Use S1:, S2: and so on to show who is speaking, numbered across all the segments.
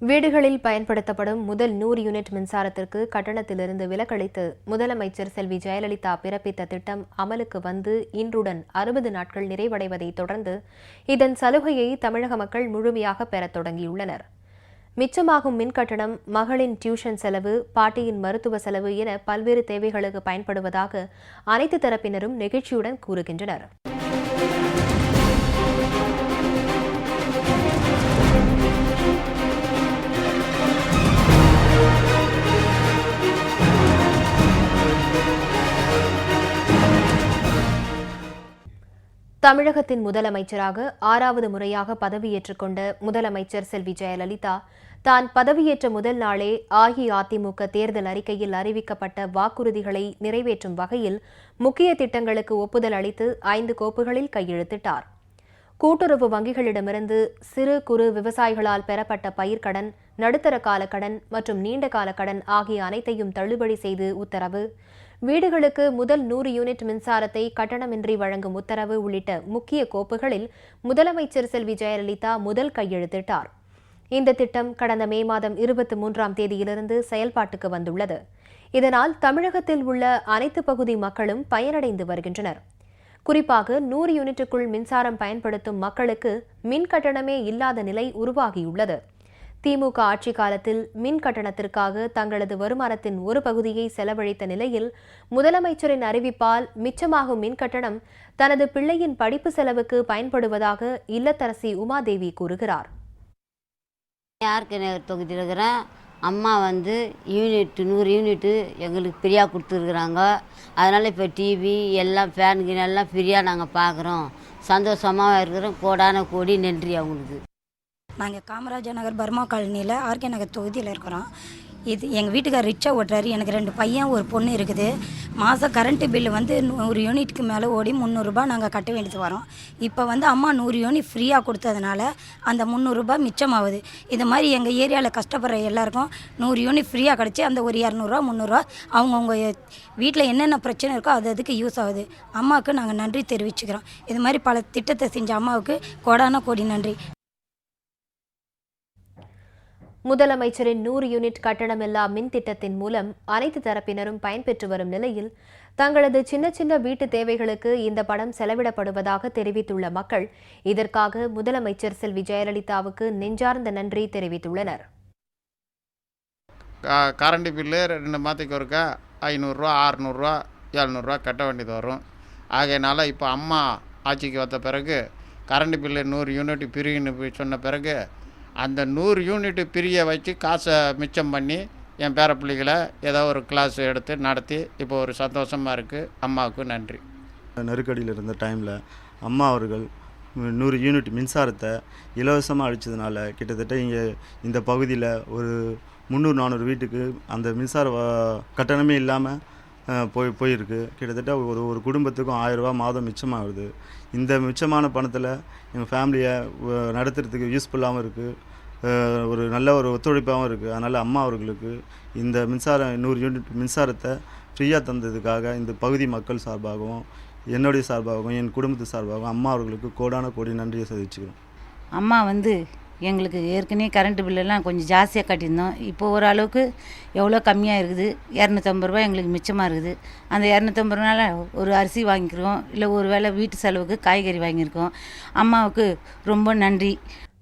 S1: வீடுகளில் பயன்படுத்தப்படும் முதல் நூறு யூனிட் மின்சாரத்திற்கு கட்டணத்திலிருந்து விலக்களித்து முதலமைச்சர் செல்வி ஜெயலலிதா பிறப்பித்த திட்டம் அமலுக்கு வந்து இன்றுடன் அறுபது நாட்கள் நிறைவடைவதைத் தொடர்ந்து இதன் சலுகையை தமிழக மக்கள் முழுமையாக பெறத் தொடங்கியுள்ளனர். மிச்சமாகும் மின் கட்டணம் மகளின் டியூஷன் செலவு பாட்டியின் மருத்துவ செலவு என பல்வேறு தேவைகளுக்கு பயன்படுவதாக அனைத்து தரப்பினரும் நெகிழ்ச்சியுடன் கூறுகின்றனர். தமிழகத்தின் முதலமைச்சராக ஆறாவது முறையாக பதவியேற்றுக் கொண்ட முதலமைச்சர் செல்வி ஜெயலலிதா தான் பதவியேற்ற முதல் நாளே அஇஅதிமுக தேர்தல் அறிக்கையில் அறிவிக்கப்பட்ட வாக்குறுதிகளை நிறைவேற்றும் வகையில் முக்கிய திட்டங்களுக்கு ஒப்புதல் அளித்து ஐந்து கோப்புகளில் கையெழுத்திட்டார். கூட்டுறவு வங்கிகளிடமிருந்து சிறு குறு விவசாயிகளால் பெறப்பட்ட பயிர்க்கடன் நடுத்தர கால கடன் மற்றும் நீண்ட கால கடன் ஆகிய அனைத்தையும் தள்ளுபடி செய்து உத்தரவு வீடுகளுக்கு முதல் நூறு யூனிட் மின்சாரத்தை கட்டணமின்றி வழங்கும் உத்தரவு உள்ளிட்ட முக்கிய கோப்புகளில் முதலமைச்சர் செல்வி ஜெயலலிதா முதல் கையெழுத்திட்டார். இந்த திட்டம் கடந்த மே மாதம் இருபத்தி மூன்றாம் தேதியிலிருந்து செயல்பாட்டுக்கு வந்துள்ளது. இதனால் தமிழகத்தில் உள்ள அனைத்து பகுதி மக்களும் பயனடைந்து வருகின்றனர். குறிப்பாக நூறு யூனிட்டுக்குள் மின்சாரம் பயன்படுத்தும் மக்களுக்கு மின் கட்டணமே இல்லாத நிலை உருவாகியுள்ளது. திமுக ஆட்சி காலத்தில் மின் கட்டணத்திற்காக தங்களது வருமானத்தின் ஒரு பகுதியை செலவழித்த நிலையில் முதலமைச்சரின் அறிவிப்பால் மிச்சமாகும் மின் கட்டணம் தனது பிள்ளையின் படிப்பு செலவுக்கு பயன்படுவதாக இல்லத்தரசி உமாதேவி கூறுகிறார்.
S2: யாருக்கு நகர் இருக்கிறேன். அம்மா வந்து யூனிட் நூறு யூனிட்டு எங்களுக்கு ஃப்ரீயாக கொடுத்துருக்குறாங்க. அதனால் இப்போ டிவி எல்லாம் ஃபேன் கீன் எல்லாம் ஃப்ரீயாக நாங்கள் பார்க்குறோம் சந்தோஷமாக இருக்கிறோம். கோடான கோடி நன்றி அவங்களுக்கு.
S3: நாங்கள் காமராஜர் நகர் பர்மா காலனியில் ஆர்கே நகர் தொகுதியில் இருக்கிறோம். இது எங்கள் வீட்டுக்கார் ரிச்சா ஓட்டுறாரு. எனக்கு ரெண்டு பையன் ஒரு பொண்ணு இருக்குது. மாதம் கரண்ட்டு பில்லு வந்து நூறு யூனிட்டுக்கு மேலே ஓடி முந்நூறுரூபா நாங்கள் கட்ட வேண்டியது வரோம். இப்போ வந்து அம்மா நூறு யூனிட் ஃப்ரீயாக கொடுத்ததுனால அந்த முந்நூறுரூபா மிச்சமாகுது. இது மாதிரி எங்கள் ஏரியாவில் கஷ்டப்படுற எல்லாருக்கும் நூறு யூனிட் ஃப்ரீயாக கிடச்சி அந்த ஒரு இரநூறுவா முந்நூறுரூவா அவங்கவுங்க வீட்டில் என்னென்ன பிரச்சனை இருக்கோ அது அதுக்கு யூஸ் ஆகுது. அம்மாவுக்கு நாங்கள் நன்றி தெரிவிச்சுக்கிறோம். இது மாதிரி பல திட்டத்தை செஞ்ச அம்மாவுக்கு கோடான கோடி நன்றி.
S1: முதலமைச்சரின் நூறு யூனிட் கட்டணமில்லா மின் திட்டத்தின் மூலம் அனைத்து தரப்பினரும் பயன்பெற்று வரும் நிலையில் தங்களது சின்ன சின்ன வீட்டு தேவைகளுக்கு இந்த பணம் செலவிடப்படுவதாக தெரிவித்துள்ள மக்கள் இதற்காக முதலமைச்சர் செல்வி ஜெயலலிதாவுக்கு நெஞ்சார்ந்த நன்றி தெரிவித்துள்ளனர்.
S4: கா- கரண்ட் பில்லு ரெண்டு மாதத்துக்கு ஒருக்கா ஐநூறுரூவா ஆறுநூறுவா எழுநூறுவா கட்ட வேண்டியது வரும். ஆகையினால இப்போ அம்மா ஆட்சிக்கு வந்த பிறகு கரண்ட் பில்லு நூறு யூனிட் பிரிவுன்னு சொன்ன பிறகு அந்த நூறு யூனிட் பிரிய வச்சு காசை மிச்சம் பண்ணி என் பேர பிள்ளைகளை ஏதோ ஒரு கிளாஸ் எடுத்து நடத்தி இப்போ ஒரு சந்தோஷமாக இருக்குது அம்மாவுக்கு நன்றி.
S5: நெருக்கடியில் இருந்த டைமில் அம்மா அவர்கள் நூறு யூனிட் மின்சாரத்தை இலவசமாக அழிச்சதுனால கிட்டத்தட்ட இங்கே இந்த பகுதியில் ஒரு முந்நூறு நானூறு வீட்டுக்கு அந்த மின்சார கட்டணமே இல்லாமல் போய் போயிருக்கு. கிட்டத்தட்ட ஒரு ஒரு குடும்பத்துக்கும் ஆயிரரூபா மாதம் மிச்சமாகுது. இந்த மிச்சமான பணத்தில் எங்கள் ஃபேமிலியை நடத்துறதுக்கு யூஸ்ஃபுல்லாகவும் இருக்குது ஒரு நல்ல ஒரு ஒத்துழைப்பாகவும் இருக்குது. அதனால் அம்மா அவர்களுக்கு இந்த மின்சாரம் நூறு யூனிட் மின்சாரத்தை ஃப்ரீயாக தந்ததுக்காக இந்த பகுதி மக்கள் சார்பாகவும் என்னுடைய சார்பாகவும் என் குடும்பத்து சார்பாகவும் அம்மா அவர்களுக்கு கோடான கோடி நன்றியை தெரிவிச்சுக்கிறோம்
S6: அம்மா வந்து எங்களுக்கு ஏற்கனவே கரண்ட் பில்லெல்லாம் கொஞ்சம் ஜாஸ்தியாக கட்டியிருந்தோம். இப்போ ஓரளவுக்கு எவ்வளோ கம்மியாக இருக்குது? இரநூத்தம்பது ரூபா எங்களுக்கு மிச்சமாக இருக்குது. அந்த இரநூத்தம்பது ரூபால ஒரு அரிசி வாங்கிக்கிறோம். இல்லை ஒரு வேளை வீட்டு செலவுக்கு காய்கறி வாங்கியிருக்கோம். அம்மாவுக்கு ரொம்ப நன்றி.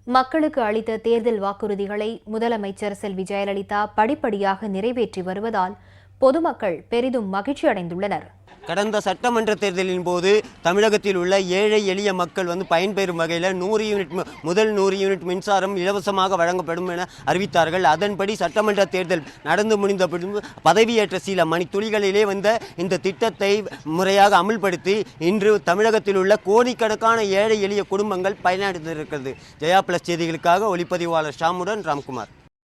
S1: மக்களுக்கு அளித்த தேர்தல் வாக்குறுதிகளை முதலமைச்சர் செல்வி ஜெயலலிதா படிப்படியாக நிறைவேற்றி வருவதால் பொதுமக்கள் பெரிதும் மகிழ்ச்சி அடைந்துள்ளனர்
S7: கடந்த சட்டமன்ற தேர்தலின் போது தமிழகத்தில் உள்ள ஏழை எளிய மக்கள் வந்து பயன்பெறும் வகையில் நூறு யூனிட் முதல் நூறு யூனிட் மின்சாரம் இலவசமாக வழங்கப்படும் என அறிவித்தார்கள். அதன்படி சட்டமன்ற தேர்தல் நடந்து முடிந்த பின்பு பதவியேற்ற சில மணித்துளிகளிலே வந்த இந்த திட்டத்தை முறையாக அமல்படுத்தி இன்று தமிழகத்தில் உள்ள கோடிக்கணக்கான ஏழை எளிய குடும்பங்கள் பயனடைந்திருக்கிறது. ஜெயா பிளஸ் செய்திகளுக்காக ஒளிப்பதிவாளர் ஷாமுடன் ராம்குமார்.